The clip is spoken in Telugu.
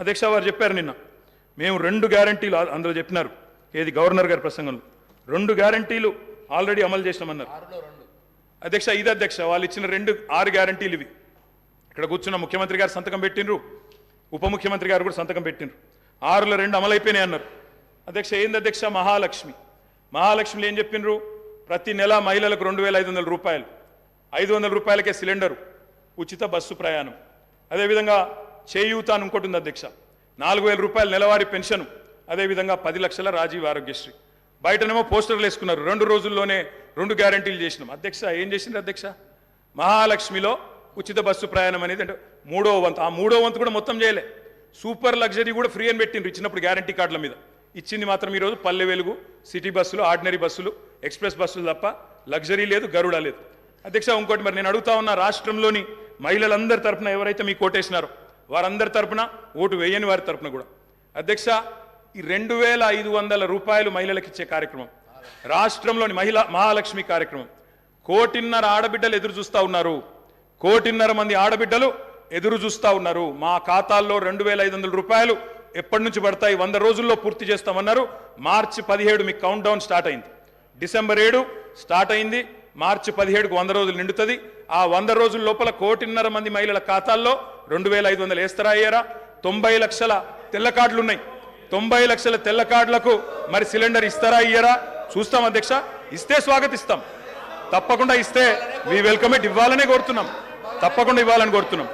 అధ్యక్ష వారు చెప్పారు నిన్న. మేము రెండు గ్యారంటీలు అందులో చెప్పినారు. ఏది గవర్నర్ గారి ప్రసంగంలో. రెండు గ్యారంటీలు ఆల్రెడీ అమలు చేసినామన్నారు. అధ్యక్ష ఇది అధ్యక్ష వాళ్ళు ఇచ్చిన రెండు ఆరు గ్యారంటీలు ఇవి. ఇక్కడ కూర్చున్న ముఖ్యమంత్రి గారు సంతకం పెట్టినరు ఉప ముఖ్యమంత్రి గారు కూడా సంతకం పెట్టినరు ఆరులో రెండు అమలైపోయినాయి అన్నారు. అధ్యక్ష ఏంది అధ్యక్ష? మహాలక్ష్మి. మహాలక్ష్మిలో ఏం చెప్పినరు ప్రతి నెల మహిళలకు రెండు వేల ఐదు వందల రూపాయలు. ఐదు వందల రూపాయలకే సిలిండరు. ఉచిత బస్సు ప్రయాణం. అదేవిధంగా చేయూత అని ఇంకోటి ఉంది అధ్యక్ష. నాలుగు వేల రూపాయల నెలవారీ పెన్షన్ అదేవిధంగా పది లక్షల రాజీవ్ ఆరోగ్యశ్రీ. బయటనేమో పోస్టర్లు వేసుకున్నారు రెండు రోజుల్లోనే రెండు గ్యారంటీలు చేసినాం. అధ్యక్ష ఏం చేసిండ్రు అధ్యక్ష? మహాలక్ష్మిలో ఉచిత బస్సు ప్రయాణం అనేది అంటే మూడో వంతు. ఆ మూడో వంతు కూడా మొత్తం చేయలే. సూపర్ లగ్జరీ కూడా ఫ్రీ అని పెట్టిండ్రు ఇచ్చినప్పుడు గ్యారంటీ కార్డుల మీద. ఇచ్చింది మాత్రం ఈరోజు పల్లె వెలుగు సిటీ బస్సులు ఆర్డినరీ బస్సులు ఎక్స్ప్రెస్ బస్సులు తప్ప లగ్జరీ లేదు గరుడ లేదు. అధ్యక్ష ఇంకోటి మరి నేను అడుగుతా ఉన్న రాష్ట్రంలోని మహిళలందరి తరపున ఎవరైతే మీకు కోటేసినారో వారందరి తరపున ఓటు వేయని వారి తరపున కూడా. అధ్యక్ష ఈ రెండు వేల ఐదు వందల రూపాయలు మహిళలకు ఇచ్చే కార్యక్రమం. రాష్ట్రంలోని మహిళా మహాలక్ష్మి కార్యక్రమం. కోటిన్నర ఆడబిడ్డలు ఎదురు చూస్తా ఉన్నారు. కోటిన్నర మంది ఆడబిడ్డలు ఎదురు చూస్తూ ఉన్నారు. మా ఖాతాల్లో రెండు వేల ఐదు వందల రూపాయలు ఎప్పటి నుంచి పడతాయి? వంద రోజుల్లో పూర్తి చేస్తామన్నారు. మార్చి పదిహేడు మీకు కౌంట్ డౌన్ స్టార్ట్ అయింది. డిసెంబర్ ఏడు స్టార్ట్ అయింది. మార్చి పదిహేడుకు వంద రోజులు నిండుతుంది. ఆ వంద రోజుల లోపల కోటిన్నర మంది మహిళల ఖాతాల్లో రెండు వేల ఐదు వందలు వేస్తారా అయ్యారా తొంభై లక్షల తెల్ల కార్డులు ఉన్నాయి తొంభై లక్షల తెల్ల కార్డులకు మరి సిలిండర్ ఇస్తారా ఇయ్యరా చూస్తాం అధ్యక్ష. ఇస్తే స్వాగతిస్తాం. తప్పకుండా ఇస్తే మీ వెల్కమ్ ఇట్ ఇవ్వాలనే కోరుతున్నాం. తప్పకుండా ఇవ్వాలని కోరుతున్నాం.